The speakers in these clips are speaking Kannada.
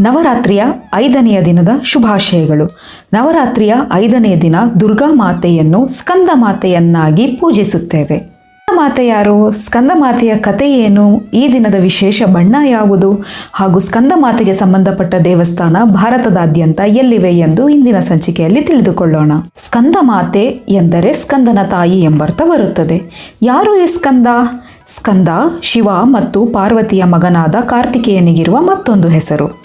ನವರಾತ್ರಿಯ ಐದನೆಯ ದಿನದ ಶುಭಾಶಯಗಳು. ನವರಾತ್ರಿಯ ಐದನೆಯ ದಿನ ದುರ್ಗಾ ಮಾತೆಯನ್ನು ಸ್ಕಂದ ಮಾತೆಯನ್ನಾಗಿ ಪೂಜಿಸುತ್ತೇವೆ. ಮಾತೆ ಯಾರು? ಸ್ಕಂದ ಮಾತೆಯ ಕಥೆ ಏನು? ಈ ದಿನದ ವಿಶೇಷ ಬಣ್ಣ ಯಾವುದು? ಹಾಗೂ ಸ್ಕಂದ ಮಾತೆಗೆ ಸಂಬಂಧಪಟ್ಟ ದೇವಸ್ಥಾನ ಭಾರತದಾದ್ಯಂತ ಎಲ್ಲಿವೆ ಎಂದು ಇಂದಿನ ಸಂಚಿಕೆಯಲ್ಲಿ ತಿಳಿದುಕೊಳ್ಳೋಣ. ಸ್ಕಂದ ಮಾತೆ ಎಂದರೆ ಸ್ಕಂದನ ತಾಯಿ ಎಂಬರ್ಥ ಬರುತ್ತದೆ. ಯಾರು ಈ ಸ್ಕಂದ? ಸ್ಕಂದ ಶಿವ ಮತ್ತು ಪಾರ್ವತಿಯ ಮಗನಾದ ಕಾರ್ತಿಕೇಯನಿಗಿರುವ ಮತ್ತೊಂದು ಹೆಸರು.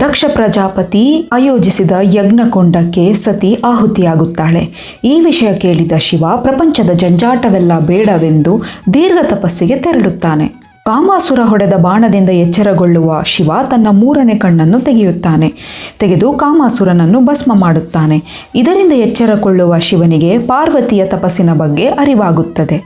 ದಕ್ಷ ಪ್ರಜಾಪತಿ ಆಯೋಜಿಸಿದ ಯಜ್ಞಕೊಂಡಕ್ಕೆ ಸತಿ ಆಹುತಿಯಾಗುತ್ತಾಳೆ. ಈ ವಿಷಯ ಕೇಳಿದ ಶಿವ, ಪ್ರಪಂಚದ ಜಂಜಾಟವೆಲ್ಲ ಬೇಡವೆಂದು ದೀರ್ಘ ತಪಸ್ಸಿಗೆ ತೆರಳುತ್ತಾನೆ. ಕಾಮಾಸುರ ಹೊಡೆದ ಬಾಣದಿಂದ ಎಚ್ಚರಗೊಳ್ಳುವ ಶಿವ ತನ್ನ ಮೂರನೇ ಕಣ್ಣನ್ನು ತೆಗೆಯುತ್ತಾನೆ. ತೆಗೆದು ಕಾಮಾಸುರನನ್ನು ಭಸ್ಮ ಮಾಡುತ್ತಾನೆ. ಇದರಿಂದ ಎಚ್ಚರಗೊಳ್ಳುವ ಶಿವನಿಗೆ ಪಾರ್ವತಿಯ ತಪಸ್ಸಿನ ಬಗ್ಗೆ ಅರಿವಾಗುತ್ತದೆ.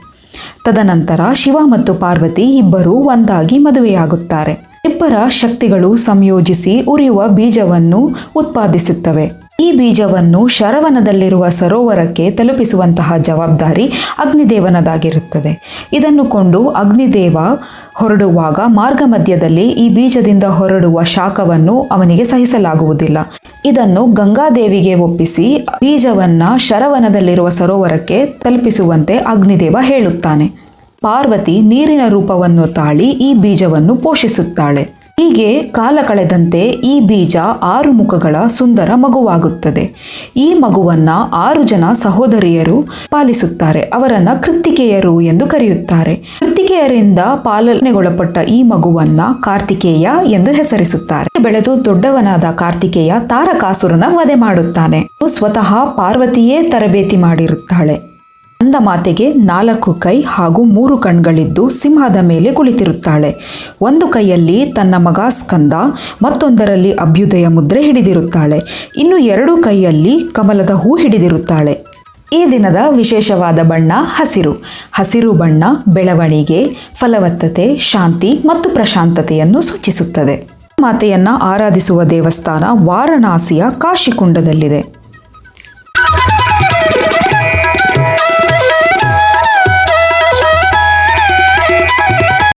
ತದನಂತರ ಶಿವ ಮತ್ತು ಪಾರ್ವತಿ ಇಬ್ಬರೂ ಒಂದಾಗಿ ಮದುವೆಯಾಗುತ್ತಾರೆ. ಇಬ್ಬರ ಶಕ್ತಿಗಳು ಸಂಯೋಜಿಸಿ ಉರಿಯುವ ಬೀಜವನ್ನು ಉತ್ಪಾದಿಸುತ್ತವೆ. ಈ ಬೀಜವನ್ನು ಶರವನದಲ್ಲಿರುವ ಸರೋವರಕ್ಕೆ ತಲುಪಿಸುವಂತಹ ಜವಾಬ್ದಾರಿ ಅಗ್ನಿದೇವನದಾಗಿರುತ್ತದೆ. ಇದನ್ನು ಕೊಂಡು ಅಗ್ನಿದೇವ ಹೊರಡುವಾಗ ಮಾರ್ಗ ಮಧ್ಯದಲ್ಲಿ ಈ ಬೀಜದಿಂದ ಹೊರಡುವ ಶಾಖವನ್ನು ಅವನಿಗೆ ಸಹಿಸಲಾಗುವುದಿಲ್ಲ. ಇದನ್ನು ಗಂಗಾದೇವಿಗೆ ಒಪ್ಪಿಸಿ ಬೀಜವನ್ನ ಶರವನದಲ್ಲಿರುವ ಸರೋವರಕ್ಕೆ ತಲುಪಿಸುವಂತೆ ಅಗ್ನಿದೇವ ಹೇಳುತ್ತಾನೆ. ಪಾರ್ವತಿ ನೀರಿನ ರೂಪವನ್ನು ತಾಳಿ ಈ ಬೀಜವನ್ನು ಪೋಷಿಸುತ್ತಾಳೆ. ಹೀಗೆ ಕಾಲ ಕಳೆದಂತೆ ಈ ಬೀಜ ಆರು ಮುಖಗಳ ಸುಂದರ ಮಗುವಾಗುತ್ತದೆ. ಈ ಮಗುವನ್ನ ಆರು ಜನ ಸಹೋದರಿಯರು ಪಾಲಿಸುತ್ತಾರೆ. ಅವರನ್ನ ಕೃತ್ತಿಕೆಯರು ಎಂದು ಕರೆಯುತ್ತಾರೆ. ಕೃತ್ತಿಕೆಯರಿಂದ ಪಾಲನೆಗೊಳಪಟ್ಟ ಈ ಮಗುವನ್ನ ಕಾರ್ತಿಕೇಯ ಎಂದು ಹೆಸರಿಸುತ್ತಾರೆ. ಬೆಳೆದು ದೊಡ್ಡವನಾದ ಕಾರ್ತಿಕೇಯ ತಾರಕಾಸುರನ ವಧೆ ಮಾಡುತ್ತಾನೆ. ಸ್ವತಃ ಪಾರ್ವತಿಯೇ ತರಬೇತಿ ಮಾಡಿರುತ್ತಾಳೆ. ಅಂದ ಮಾತೆಗೆ ನಾಲ್ಕು ಕೈ ಹಾಗೂ ಮೂರು ಕಣ್ಗಳಿದ್ದು ಸಿಂಹದ ಮೇಲೆ ಕುಳಿತಿರುತ್ತಾಳೆ. ಒಂದು ಕೈಯಲ್ಲಿ ತನ್ನ ಮಗ ಸ್ಕಂದ, ಮತ್ತೊಂದರಲ್ಲಿ ಅಭ್ಯುದಯ ಮುದ್ರೆ ಹಿಡಿದಿರುತ್ತಾಳೆ. ಇನ್ನು ಎರಡು ಕೈಯಲ್ಲಿ ಕಮಲದ ಹೂ ಹಿಡಿದಿರುತ್ತಾಳೆ. ಈ ದಿನದ ವಿಶೇಷವಾದ ಬಣ್ಣ ಹಸಿರು. ಹಸಿರು ಬಣ್ಣ ಬೆಳವಣಿಗೆ, ಫಲವತ್ತತೆ, ಶಾಂತಿ ಮತ್ತು ಪ್ರಶಾಂತತೆಯನ್ನು ಸೂಚಿಸುತ್ತದೆ. ಮಾತೆಯನ್ನು ಆರಾಧಿಸುವ ದೇವಸ್ಥಾನ ವಾರಣಾಸಿಯ ಕಾಶಿಕುಂಡದಲ್ಲಿದೆ.